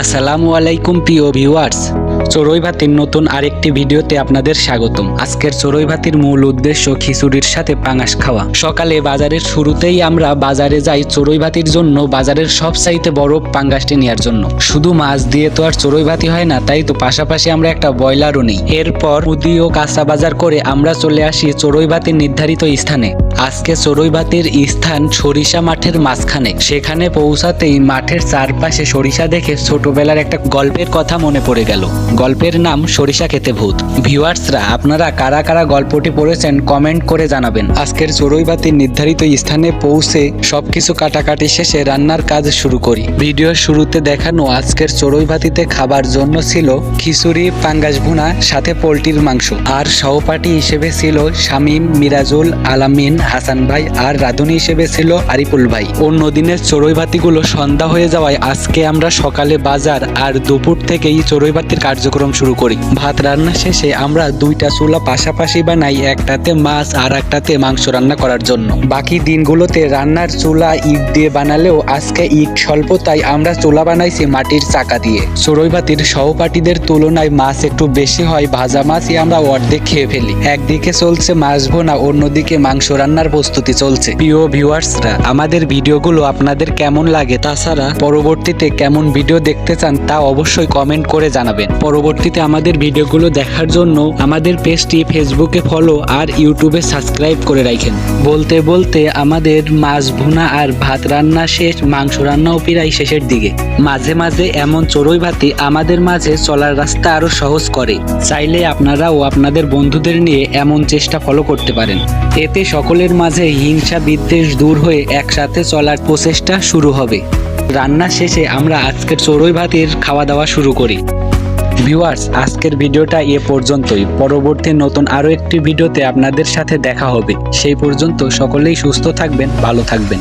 আসসালামু আলাইকুম প্রিয় ভিউয়ার্স চড়ুই ভাতির নতুন আরেকটি ভিডিওতে আপনাদের স্বাগতম। আজকের চড়ুই ভাতির মূল উদ্দেশ্য খিচুড়ির সাথে পাঙাশ খাওয়া। সকালে বাজারের শুরুতেই আমরা বাজারে যাই চড়ুই ভাতির জন্য, বাজারের সব চাইতে বড় পাঙ্গাসটি নেওয়ার জন্য। শুধু মাছ দিয়ে তো আর চড়ুই ভাতি হয় না, তাই তো পাশাপাশি আমরা একটা ব্রয়লারও নিই। এরপর মুদি ও কাঁচা বাজার করে আমরা চলে আসি চড়ুই ভাতির নির্ধারিত স্থানে। আজকে চড়ুই ভাতির স্থান সরিষা মাঠের মাঝখানে। সেখানে পৌঁছাতেই মাঠের চারপাশে সরিষা দেখে ছোটবেলার একটা গল্পের কথা মনে পড়ে গেল। গল্পের নাম সরিষা খেতে ভূত। ভিউয়ার্সরা আপনারা কারা কারা গল্পটি পড়েছেন কমেন্ট করে জানাবেন। আজকের চড়ুই ভাতির নির্ধারিত স্থানে পৌঁছে সবকিছু কাটাকাটি শেষে রান্নার কাজ শুরু করি। ভিডিওর শুরুতে দেখানো আজকের চড়ুই ভাতিতে খাবার জন্য ছিল খিচুড়ি, পাঙ্গাস ভুনা, সাথে পোলট্রির মাংস। আর সহপাঠী হিসেবে ছিল শামীম, মিরাজুল, আলামিন, হাসান ভাই আর রাধুনি হিসেবে ছিল আরিফুল ভাই। অন্য দিনের চড়ুই ভাতিগুলো সন্ধ্যা হয়ে যাওয়ায় আজকে আমরা সকালে বাজার আর দুপুর থেকেই চড়ুই ভাতির কার্যক্রম শুরু করি। ভাত রান্না শেষে আমরা দুইটা চুলা পাশাপাশি বানাই, একটাতে মাছ আর একটাতে মাংস রান্না করার জন্য। বাকি দিনগুলোতে রান্নার চুলা ইট দিয়ে বানালেও আজকে ইট স্বল্প, তাই আমরা চুলা বানাইছি মাটির চাকা দিয়ে। চড়ুই ভাতির সহপাঠীদের তুলনায় মাছ একটু বেশি হয়, ভাজা মাছই আমরা অর্ধেক খেয়ে ফেলি। একদিকে চলছে মাছ ভোনা, অন্যদিকে মাংস রান্নার প্রস্তুতি চলছে। প্রিয় ভিউয়ার্সরা, আমাদের ভিডিওগুলো আপনাদের কেমন লাগে তাছাড়া পরবর্তীতে কেমন ভিডিও দেখতে চান তা অবশ্যই কমেন্ট করে জানাবেন। পরবর্তীতে আমাদের ভিডিওগুলো দেখার জন্য আমাদের পেজটি ফেসবুকে ফলো আর ইউটিউবে সাবস্ক্রাইব করে রাখেন। বলতে বলতে আমাদের মাছ ভুনা আর ভাত রান্না শেষ, মাংস রান্নাও প্রায় শেষের দিকে। মাঝে মাঝে এমন চড়ুই ভাতি আমাদের মাঝে চলার রাস্তা আরও সহজ করে। চাইলে আপনারাও আপনাদের বন্ধুদের নিয়ে এমন চেষ্টা ফলো করতে পারেন। এতে সকলের মাঝে হিংসা বিদ্বেষ দূর হয়ে একসাথে চলার প্রচেষ্টা শুরু হবে। রান্না শেষে আমরা আজকের চড়ুই ভাতির খাওয়া দাওয়া শুরু করি। ভিউয়ার্স আজকের ভিডিওটা এ পর্যন্তই। পরবর্তী নতুন আরও একটি ভিডিওতে আপনাদের সাথে দেখা হবে। সেই পর্যন্ত সকলেই সুস্থ থাকবেন, ভালো থাকবেন।